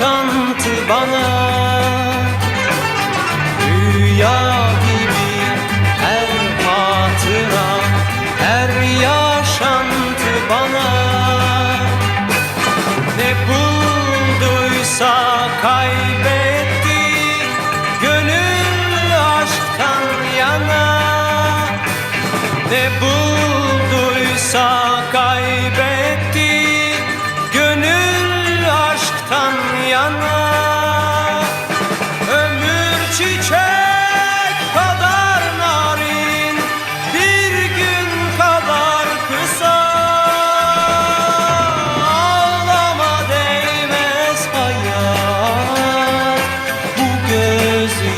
yaşantı bana. Rüya gibi her hatıra Her yaşantı bana. Ne bulduysa kaybetti Gönül aşktan yana. Ne bulduysa kaybetti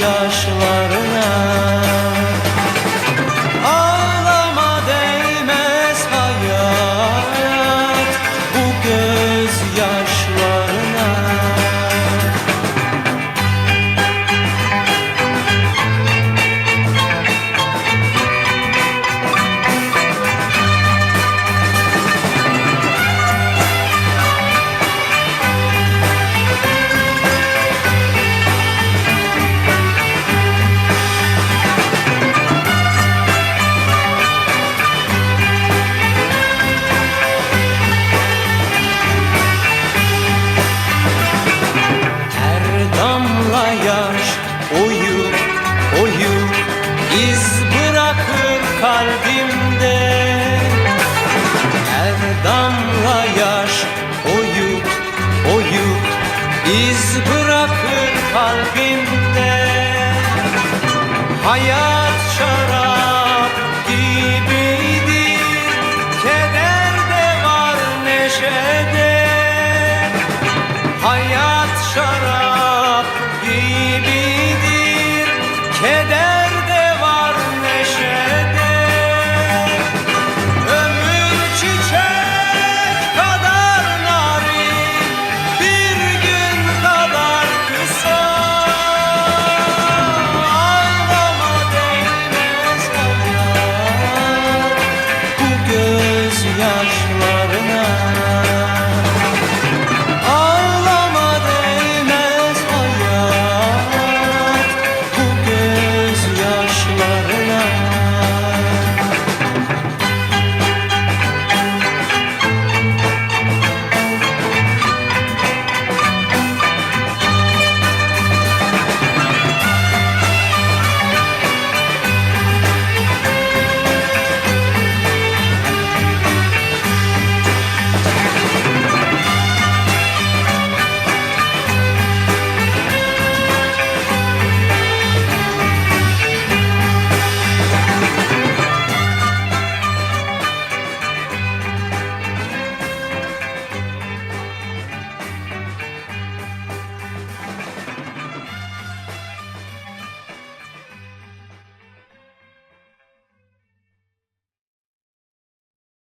дошла. İz bırakır kalbimde. Her damla yaş oyup oyup iz bırakır kalbimde. Hayal